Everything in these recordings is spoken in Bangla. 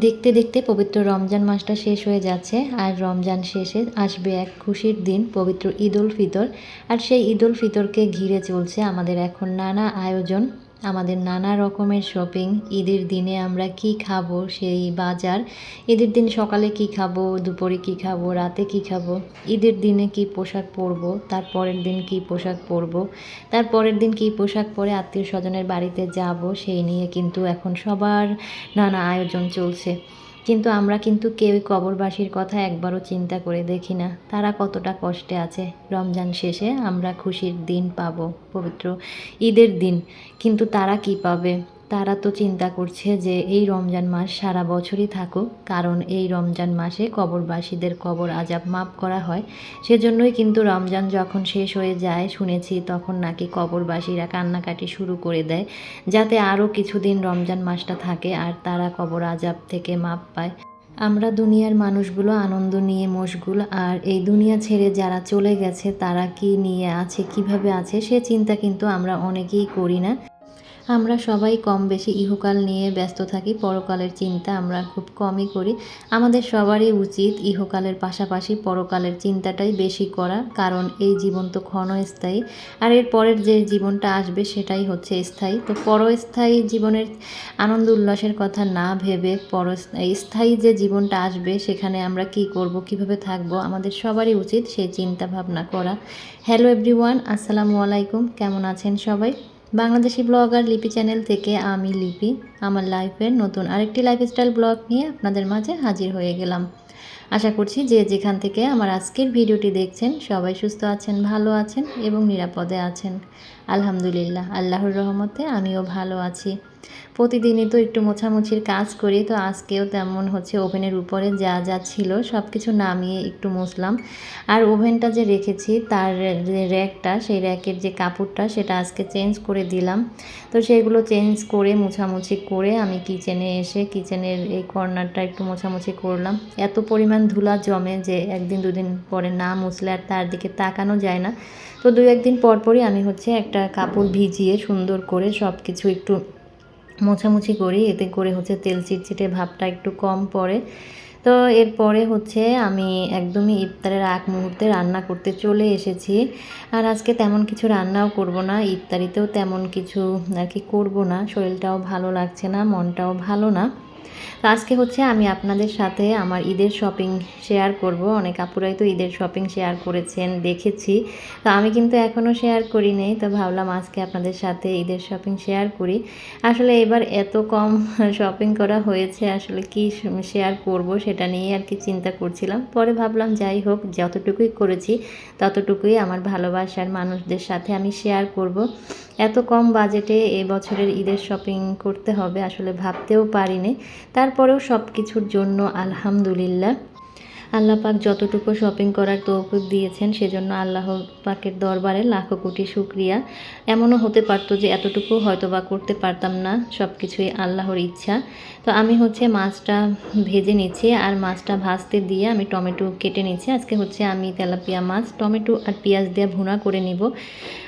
দেখতে দেখতে পবিত্র রমজান মাসটা শেষ হয়ে যাচ্ছে আর রমজান শেষে আসবে এক খুশির দিন, পবিত্র ঈদ উল ফিতর। আর সেই ঈদ উল ফিতরকে ঘিরে চলছে আমাদের এখন নানা আয়োজন। আমাদের নানা রকমের শপিং ঈদের দিনে আমরা কি খাব সেই বাজার। ঈদের দিন সকালে কি খাব, দুপুরে কি খাব, রাতে কি খাব? ঈদের দিনে কি পোশাক পরব, তার পরের দিন কি পোশাক পরব? তার পরের দিন কি পোশাক পরে আত্মীয় স্বজনের বাড়িতে যাব, সেই নিয়ে কিন্তু এখন সবার নানা আয়োজন চলছে। কিন্তু আমরা কিন্তু কেউই কবরবাসীর কথা একবারও চিন্তা করে দেখি না। তারা কতটা কষ্টে আছে। রমজান শেষে আমরা খুশির দিন পাব, পবিত্র ঈদের দিন। কিন্তু তারা কি পাবে? তারা তো চিন্তা করছে যে এই রমজান মাস সারা বছরই থাকুক, কারণ এই রমজান মাসে কবরবাসীদের কবর আজাব মাপ করা হয়। সেজন্যই কিন্তু রমজান যখন শেষ হয়ে যায়, শুনেছি তখন নাকি কবরবাসীরা কান্নাকাটি শুরু করে দেয়, যাতে আরও কিছুদিন রমজান মাসটা থাকে আর তারা কবর আজাব থেকে মাপ পায়। আমরা দুনিয়ার মানুষগুলো আনন্দ নিয়ে মশগুল, আর এই দুনিয়া ছেড়ে যারা চলে গেছে, তারা কি নিয়ে আছে, কীভাবে আছে, সে চিন্তা কিন্তু আমরা অনেকেই করি না। আমরা সবাই কম বেশি ইহকাল নিয়ে ব্যস্ত থাকি, পরকালের চিন্তা আমরা খুব কমই করি। আমাদের সবারই উচিত ইহকালের পাশাপাশি পরকালের চিন্তাটাই বেশি করা, কারণ এই জীবন তো ক্ষণস্থায়ী। আর এর পরের যে জীবনটা আসবে সেটাই হচ্ছে স্থায়ী। তো পরস্থায়ী জীবনের আনন্দ উল্লাসের কথা না ভেবে পর স্থায়ী যে জীবনটা আসবে, সেখানে আমরা কি করব, কীভাবে থাকব, আমাদের সবারই উচিত সেই চিন্তা ভাবনা করা। হ্যালো এভরিওয়ান আসসালামু আলাইকুম। কেমন আছেন সবাই? বাংলাদেশি ব্লগার লিপি চ্যানেল থেকে আমি লিপি, আমার লাইফের নতুন আরেকটি লাইফস্টাইল ব্লগ নিয়ে আপনাদের মাঝে হাজির হয়ে গেলাম। আশা করছি যে যেখান থেকে আমার আজকের ভিডিওটি দেখছেন, সবাই সুস্থ আছেন, ভালো আছেন এবং নিরাপদে আছেন। আলহামদুলিল্লাহ, আল্লাহর রহমতে আমিও ভালো আছি। প্রতিদিনই তো একটু মোছামুছির কাজ করি, তো আজকেও তেমন হচ্ছে ওভেনের উপরে যা যা ছিল সব কিছু নামিয়ে একটু মুছলাম। আর ওভেনটা যে রেখেছি তার যে র্যাকটা, সেই র্যাকের যে কাপড়টা সেটা আজকে চেঞ্জ করে দিলাম। তো সেগুলো চেঞ্জ করে মোছামুছি করে আমি কিচেনে এসে কিচেনের এই কর্নারটা একটু মোছামুছি করলাম। এত পরিমাণ ধুলা জমে যে একদিন দুদিন পরে না মুছলে আর তার দিকে তাকানো যায় না। তো দু একদিন পর পরই আমি হচ্ছে একটা কাপড় ভিজিয়ে সুন্দর করে সব কিছু একটু মোছামুছি করি, এতে করে হচ্ছে তেল চিটচিটে ভাবটা একটু কম পড়ে। তো এরপরে হচ্ছে আমি একদমই ইফতারের আগ মুহূর্তে রান্না করতে চলে এসেছি। আর আজকে তেমন কিছু রান্নাও করব না, ইফতারিতেও তেমন কিছু আর কি করব না। শরীরটাও ভালো লাগছে না, মনটাও ভালো না। তো আজকে হচ্ছে আমি আপনাদের সাথে আমার ঈদের শপিং শেয়ার করব। অনেক আপুরাই তো ঈদের শপিং শেয়ার করেছেন, দেখেছি। তো আমি কিন্তু এখনও শেয়ার করি নেই তো ভাবলাম আজকে আপনাদের সাথে ঈদের শপিং শেয়ার করি। আসলে এবার এত কম শপিং করা হয়েছে, আসলে কি শেয়ার করব সেটা নিয়ে আর কি চিন্তা করছিলাম। পরে ভাবলাম যাই হোক, যতটুকুই করেছি, ততটুকুই আমার ভালোবাসার মানুষদের সাথে আমি শেয়ার করব। এত কম বাজেটে এ বছরের ঈদের শপিং করতে হবে আসলে ভাবতেও পারিনি। তারপরেও সব কিছুর জন্য আলহামদুলিল্লাহ। আল্লাহ পাক যতটুকু শপিং করার তৌফিক দিয়েছেন, সেজন্য আল্লাহ পাকের দরবারে লাখো কোটি শুক্রিয়া। এমনও হতে পারতো যে এতটুকু হয়তো বা করতে পারতাম না সব কিছুই আল্লাহর ইচ্ছা। তো আমি হচ্ছে মাছটা ভেজে নিচ্ছি আর মাছটা ভাজতে দিয়ে আমি টমেটো কেটে নিচ্ছি। আজকে হচ্ছে আমি তেলাপিয়া মাছ, টমেটো আর পেঁয়াজ দিয়ে ভুনা করে নিব।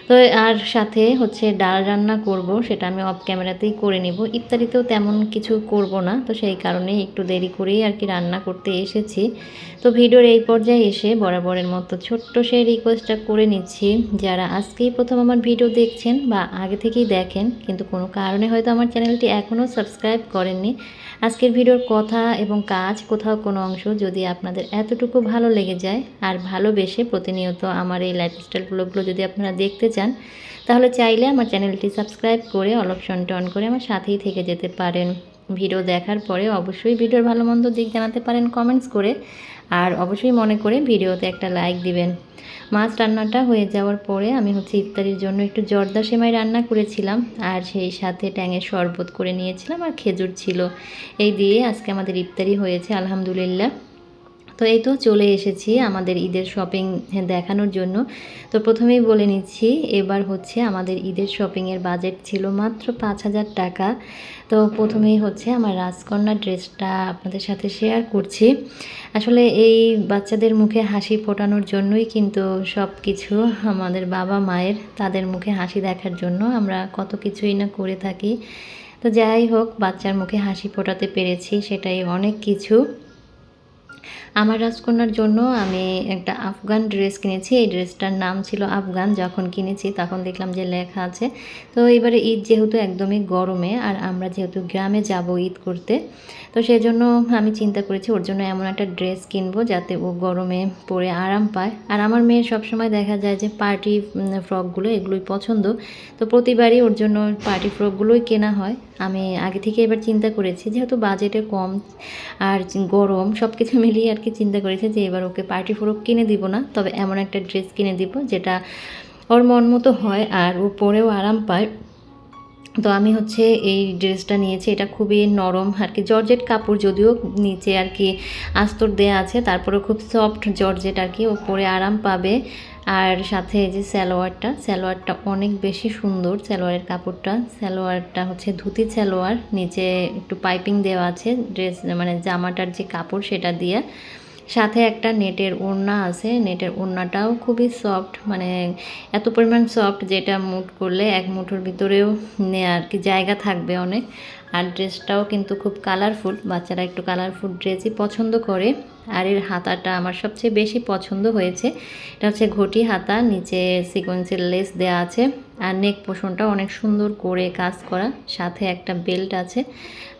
তো আর সাথে হচ্ছে ডাল রান্না করব, সেটা আমি অফ ক্যামেরাতেই করে নিব। ইত্যাদিতেও তেমন কিছু করব না, তো সেই কারণেই একটু দেরি করেই আর কি রান্না করতে এসেছি। তো ভিডিওর এই পর্যায়ে এসে বরাবরের মতো ছোট্ট সেই রিকোয়েস্টটা করে নিচ্ছি, যারা আজকেই প্রথম আমার ভিডিও দেখছেন বা আগে থেকেই দেখেন, কিন্তু কোনো কারণে হয়তো আমার চ্যানেলটি এখনও সাবস্ক্রাইব করেননি। আজকের ভিডিওর কথা এবং কাজ, কোথাও কোনো অংশ যদি আপনাদের এতটুকু ভালো লেগে যায়, আর ভালোবেসে প্রতিনিয়ত আমার এই লাইফস্টাইল ব্লগগুলো যদি আপনারা দেখতে চান, তাহলে চাইলে আমার চ্যানেলটি সাবস্ক্রাইব করে অলপশনটা অন করে আমার সাথেই থেকে যেতে পারেন। ভিডিও দেখার পরে অবশ্যই ভিডিওর ভালো মন্দ দিক জানাতে পারেন কমেন্টস করে, আর অবশ্যই মনে করে ভিডিওতে একটা লাইক দিবেন। মাছ রান্নাটা হয়ে যাওয়ার পরে আমি হচ্ছে ইফতারির জন্য একটু জর্দা সেমাই রান্না করেছিলাম, আর সেই সাথে ট্যাঙের শরবত করে নিয়েছিলাম, আর খেজুর ছিল। এই দিয়ে আজকে আমাদের ইফতারি হয়েছে, আলহামদুলিল্লাহ। তো এই তো চলে এসেছি আমাদের ঈদের শপিং দেখানোর জন্য। তো প্রথমেই বলে নিচ্ছি, এবার হচ্ছে আমাদের ঈদের শপিংয়ের বাজেট ছিল মাত্র পাঁচ হাজার টাকা। তো প্রথমেই হচ্ছে আমার রাজকন্যা ড্রেসটা আপনাদের সাথে শেয়ার করছি। আসলে এই বাচ্চাদের মুখে হাসি ফোটানোর জন্যই কিন্তু সব কিছু আমাদের বাবা মায়ের, তাদের মুখে হাসি দেখার জন্য আমরা কত কিছুই না করে থাকি। তো যাই হোক, বাচ্চার মুখে হাসি ফোটাতে পেরেছি, সেটাই অনেক কিছু। আমার রাজকন্যার জন্য আমি একটা আফগান ড্রেস কিনেছি। এই ড্রেসটার নাম ছিল আফগান। যখন কিনেছি তখন দেখলাম যে লেখা আছে। তো এবারে ঈদ যেহেতু একদমই গরমে, আর আমরা যেহেতু গ্রামে যাব ঈদ করতে, তো সেই জন্য আমি চিন্তা করেছি ওর জন্য এমন একটা ড্রেস কিনবো যাতে ও গরমে পরে আরাম পায়। আর আমার মেয়ের সবসময় দেখা যায় যে পার্টি ফ্রকগুলো এগুলোই পছন্দ। তো প্রতিবারই ওর জন্য পার্টি ফ্রকগুলোই কেনা হয়। আমি আগে থেকে এবার চিন্তা করেছি, যেহেতু বাজেটে কম আর গরম সব কিছু মিলিয়ে আর কি চিন্তা করেছে যে এবার ওকে পার্টি ফ্রক কিনে দিব না, তবে এমন একটা ড্রেস কিনে দিব যেটা ওর মন মতো হয় আর ও পরেও আরাম পায়। তো আমি হচ্ছে এই ড্রেসটা নিয়েছি। এটা খুবই নরম আর কি। জর্জেট কাপড় যদিও নিচে আর কি আস্তর দেয়া আছে তারপরে খুব সফট জর্জেট আর কি। ওপরে আরাম পাবে। আর সাথে এই যে সালোয়ারটা সালোয়ারটা অনেক বেশি সুন্দর সালোয়ারের কাপড়টা। সালোয়ারটা হচ্ছে ধুতি সালোয়ার, নিচে একটু পাইপিং দেওয়া আছে ড্রেস মানে জামাটার যে কাপড় সেটা দিয়ে। সাথে একটা নেটের ওড়না আছে। নেটের ওড়নাটাও খুবই সফট মানে এত পরিমাণ সফট যেটা মুট করলে এক মুঠোর ভিতরেও আর কি জায়গা থাকবে অনেক। আর ড্রেসটাও কিন্তু খুব কালারফুল বাচ্চারা একটু কালারফুল ড্রেসই পছন্দ করে। আর এর হাতাটা আমার সবচেয়ে বেশি পছন্দ হয়েছে। এটা হচ্ছে ঘটি হাতা, নিচে সিকোয়েন্সের লেস দেওয়া আছে। আর নেক পোষণটা অনেক সুন্দর করে কাজ করা, সাথে একটা বেল্ট আছে।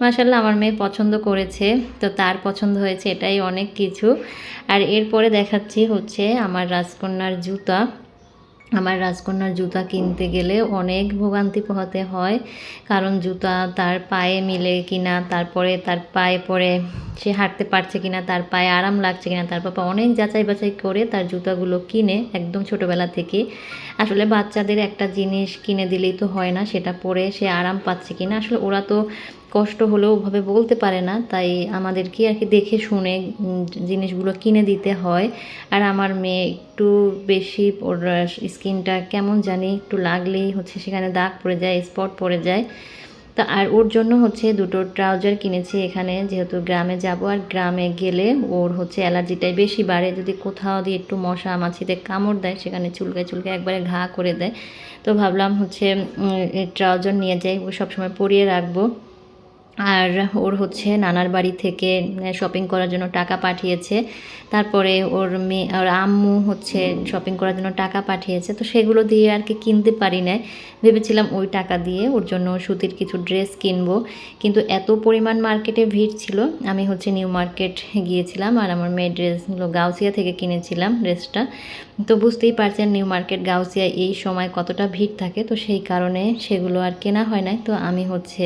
মাসাল্লাহ আমার মেয়ে পছন্দ করেছে, তো তার পছন্দ হয়েছে এটাই অনেক কিছু। আর এরপরে দেখাচ্ছি হচ্ছে আমার রাজকন্যার জুতা। আমার রাজকন্যার জুতা কিনতে গেলে অনেক ভোগান্তি পোহাতে হয়। কারণ জুতা তার পায়ে মিলে কিনা, তারপরে তার পায়ে পরে সে হাঁটতে পারছে কিনা, তার পায়ে আরাম লাগছে কিনা, তার পাপা অনেক যাচাই বাছাই করে তার জুতাগুলো কিনে একদম ছোটোবেলা থেকে। আসলে বাচ্চাদের একটা জিনিস কিনে দিলেই তো হয় না, সেটা পরে সে আরাম পাচ্ছে কিনা। আসলে ওরা তো কষ্ট হলেও ওভাবে বলতে পারে না, তাই আমাদেরকে আর কি দেখে শুনে জিনিসগুলো কিনে দিতে হয়। আর আমার মেয়ে একটু বেশি, ওর স্কিনটা কেমন জানি একটু লাগলেই হচ্ছে সেখানে দাগ পড়ে যায়, স্পট পড়ে যায়। তা আর ওর জন্য হচ্ছে দুটো ট্রাউজার কিনেছি এখানে, যেহেতু গ্রামে যাব, আর গ্রামে গেলে ওর হচ্ছে অ্যালার্জিটাই বেশি বাড়ে। যদি কোথাও দিয়ে একটু মশা মাছিতে কামড় দেয়, সেখানে চুলকে চুলকে একবারে ঘা করে দেয়। তো ভাবলাম হচ্ছে ট্রাউজার নিয়ে যাই সবসময় পরিয়ে রাখব। আর ওর হচ্ছে নানার বাড়ি থেকে শপিং করার জন্য টাকা পাঠিয়েছে। তারপরে ওর মেয়ে ওর আম্মু হচ্ছে শপিং করার জন্য টাকা পাঠিয়েছে। তো সেগুলো দিয়ে আর কি কিনতে পারি না ভেবেছিলাম ওই টাকা দিয়ে ওর জন্য সুতির কিছু ড্রেস কিনবো। কিন্তু এত পরিমাণ মার্কেটে ভিড় ছিল। আমি হচ্ছে নিউ মার্কেট গিয়েছিলাম আর আমার মেয়ের ড্রেসগুলো গাউসিয়া থেকে কিনেছিলাম ড্রেসটা তো বুঝতেই পারছেন নিউ মার্কেট গাউসিয়া এই সময় কতটা ভিড় থাকে। তো সেই কারণে সেগুলো আর কেনা হয় নাই। তো আমি হচ্ছে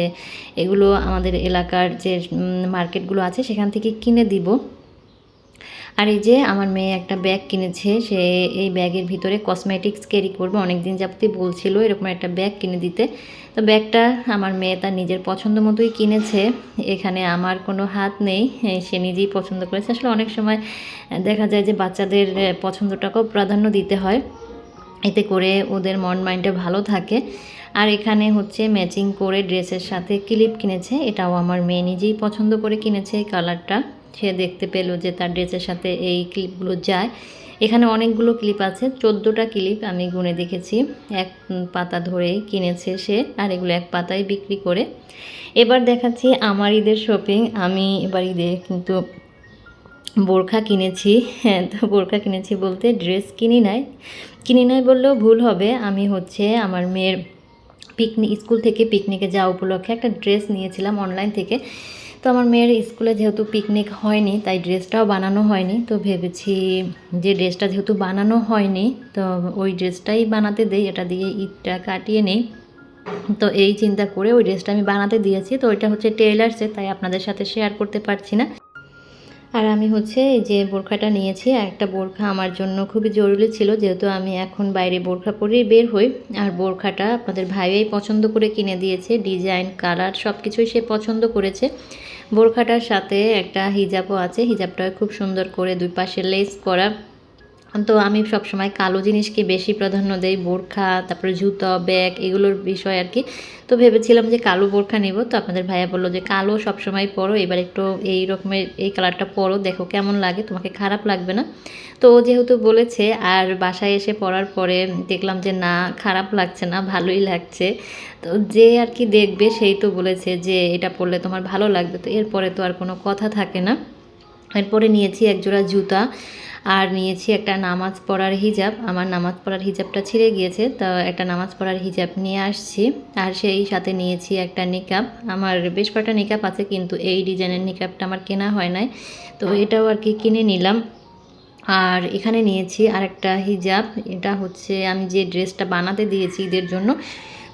এগুলো আমাদের এলাকার যে মার্কেটগুলো আছে, সেখান থেকে কিনে দিব। আর এই যে আমার মেয়ে একটা ব্যাগ কিনেছে, সে এই ব্যাগের ভিতরে কসমেটিক্স ক্যারি করবে। অনেক দিন যাবতই বলছিল এরকম একটা ব্যাগ কিনে দিতে। তো ব্যাগটা আমার মেয়ে তার নিজের পছন্দ মতোই কিনেছে। এখানে আমার কোনো হাত নেই সে নিজেই পছন্দ করেছে। আসলে অনেক সময় দেখা যায় যে বাচ্চাদের পছন্দটাকেও প্রাধান্য দিতে হয়। এতে করে ওদের মন, মাইন্ডটা ভালো থাকে। আর এখানে হচ্ছে ম্যাচিং করে ড্রেসের সাথে ক্লিপ কিনেছে। এটাও আমার মেয়ে নিজেই পছন্দ করে কিনেছে এই কালারটা। সে দেখতে পেল যে তার ড্রেসের সাথে এই ক্লিপগুলো যায়। এখানে অনেকগুলো ক্লিপ আছে, চোদ্দোটা ক্লিপ আমি গুনে দেখেছি। এক পাতা ধরেই কিনেছে সে, আর এগুলো এক পাতায় বিক্রি করে। এবার দেখাচ্ছি আমার ঈদের শপিং আমি এবার ঈদে কিন্তু বোরখা কিনেছি হ্যাঁ তো বোরখা কিনেছি বলতে ড্রেস কিনি নাই। কিনি নাই বললেও ভুল হবে। আমি হচ্ছে আমার মেয়ের পিকনিক স্কুল থেকে পিকনিকে যাওয়া উপলক্ষে একটা ড্রেস নিয়েছিলাম অনলাইন থেকে। তো আমার মেয়ের স্কুলে যেহেতু পিকনিক হয়নি, তাই ড্রেসটাও বানানো হয়নি। তো ভেবেছি যে ড্রেসটা যেহেতু বানানো হয়নি, তো ওই ড্রেসটাই বানাতে দেই, এটা দিয়ে ইটটা কাটিয়ে নেই। তো এই চিন্তা করে ওই ড্রেসটা আমি বানাতে দিয়েছি। তো ওইটা হচ্ছে টেইলার্সে তাই আপনাদের সাথে শেয়ার করতে পারছি না। আর আমি হচ্ছে এই যে বোরখাটা নিয়েছি একটা বোরখা আমার জন্য খুবই জরুরি ছিল, যেহেতু আমি এখন বাইরে বোরখা পরেই বের হই। আর বোরখাটা আপনাদের ভাইয়াই পছন্দ করে কিনে দিয়েছে, ডিজাইন, কালার সব কিছুই সে পছন্দ করেছে। বোরখাটার সাথে একটা হিজাবও আছে, হিজাবটা খুব সুন্দর করে দুই পাশে লেস করা। তো আমি সবসময় কালো জিনিসকে বেশি প্রাধান্য দেই, বোরখা, তারপরে জুতো, ব্যাগ এগুলোর বিষয় আর কি। তো ভেবেছিলাম যে কালো বোরখা নেব, তো আপনাদের ভাইয়া বলল যে কালো সবসময় পরো, এবার একটু এই রকমের এই কালারটা পরো, দেখো কেমন লাগে, তোমাকে খারাপ লাগবে না। তো যেহেতু বলেছে, আর বাসায় এসে পরার পরে দেখলাম যে না, খারাপ লাগছে না, ভালোই লাগছে। তো যে আর কি দেখবে সেই তো বলেছে যে এটা পরলে তোমার ভালো লাগবে, তো এরপরে তো আর কোনো কথা থাকে না। এরপরে নিয়েছি একজোড়া জুতা আর নিয়েছি একটা নামাজ পড়ার হিজাব। আমার নামাজ পড়ার হিজাবটা ছিঁড়ে গিয়েছে, তো একটা নামাজ পড়ার হিজাব নিয়ে আসছি। আর সেই সাথে নিয়েছি একটা নিকাপ আমার বেশ কয়েকটা নিকাপ আছে, কিন্তু এই ডিজাইনের নিকাপটা আমার কেনা হয় নাই। তো এটাও আর কি কিনে নিলাম। আর এখানে নিয়েছি আরেকটা হিজাব। এটা হচ্ছে আমি যে ড্রেসটা বানাতে দিয়েছি ঈদের জন্য,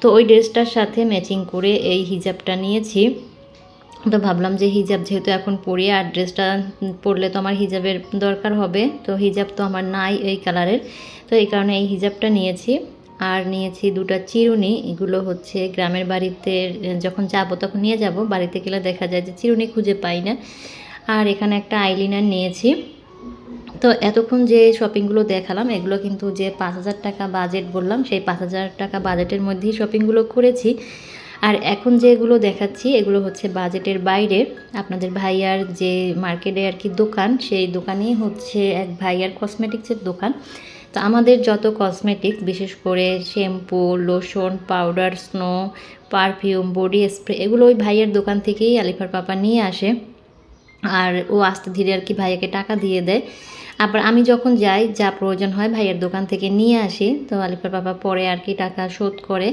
তো ওই ড্রেসটার সাথে ম্যাচিং করে এই হিজাবটা নিয়েছি। তো ভাবলাম যে হিজাব যেহেতু এখন পরি আর ড্রেসটা পরলে তো আমার হিজাবের দরকার হবে, তো হিজাব তো আমার নাই এই কালারের। তো এই কারণে এই হিজাবটা নিয়েছি। আর নিয়েছি দুটো চিরুনি, এগুলো হচ্ছে গ্রামের বাড়িতে, যখন যাব তখন নিয়ে যাব। বাড়িতে গেলে দেখা যায় যে চিরুনি খুঁজে পাই না। আর এখানে একটা আইলিনার নিয়েছি। তো এতক্ষণ যে শপিংগুলো দেখালাম, এগুলো কিন্তু যে পাঁচ হাজার টাকা বাজেট বললাম, সেই পাঁচ হাজার টাকা বাজেটের মধ্যেই শপিংগুলো করেছি। আর এখন যেগুলো দেখাচ্ছি, এগুলো হচ্ছে বাজেটের বাইরে। আপনাদের ভাইয়ার যে মার্কেটে আর কি দোকান, সেই দোকানেই হচ্ছে এক ভাইয়ার কসমেটিক্সের দোকান। তো আমাদের যত কসমেটিক্স বিশেষ করে shampoo lotion powder snow perfume body spray এগুলো ওই ভাইয়ের দোকান থেকেই আলিফার পাপা নিয়ে আসে। আর ও আস্তে ধীরে আর কি ভাইয়াকে টাকা দিয়ে দেয়। আবার আমি যখন যাই, যা প্রয়োজন হয় ভাইয়ের দোকান থেকে নিয়ে আসি। তো আলিফার বাবা পরে আর কি টাকা শোধ করে।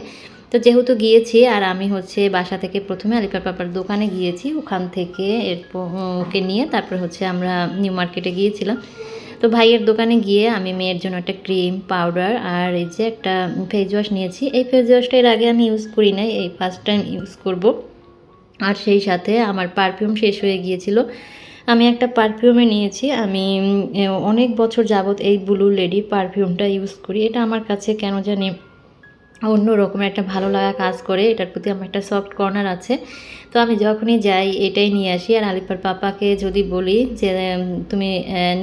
তো যেহেতু গিয়েছি আর আমি হচ্ছে বাসা থেকে প্রথমে আলিফার পাপার দোকানে গিয়েছি, ওখান থেকে এরপর ওকে নিয়ে তারপর হচ্ছে আমরা নিউ মার্কেটে গিয়েছিলাম। তো ভাইয়ের দোকানে গিয়ে আমি মেয়ের জন্য একটা ক্রিম, পাউডার আর এই যে একটা ফেস ওয়াশ নিয়েছি। এই ফেস ওয়াশটা এর আগে আমি ইউজ করি নাই, এই ফার্স্ট টাইম ইউজ করব। আর সেই সাথে আমার পারফিউম শেষ হয়ে গিয়েছিল। আমি একটা পারফিউমে নিয়েছি। আমি অনেক বছর যাবত এই ব্লু লেডি পারফিউমটা ইউজ করি। এটা আমার কাছে কেন জানি অন্য রকমের একটা ভালো লাগা কাজ করে, এটার প্রতি আমার একটা সফট কর্নার আছে। তো আমি যখনই যাই, এটাই নিয়ে আসি। আর আলিপার পাপাকে যদি বলি যে তুমি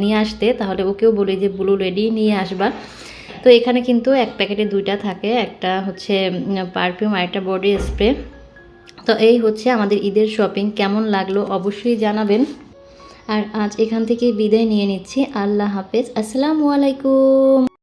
নিয়ে আসতে, তাহলে ওকেও বলি যে, ব্লু রেডি, নিয়ে আসবা। তো এখানে কিন্তু এক প্যাকেটে দুইটা থাকে। একটা হচ্ছে পারফিউম আর একটা বডি স্প্রে তো এই হচ্ছে আমাদের ঈদের শপিং কেমন লাগল অবশ্যই জানাবেন। আর আজ এখান থেকে বিদায় নিয়ে নিচ্ছি। আল্লাহ হাফেজ। আসসালামু আলাইকুম।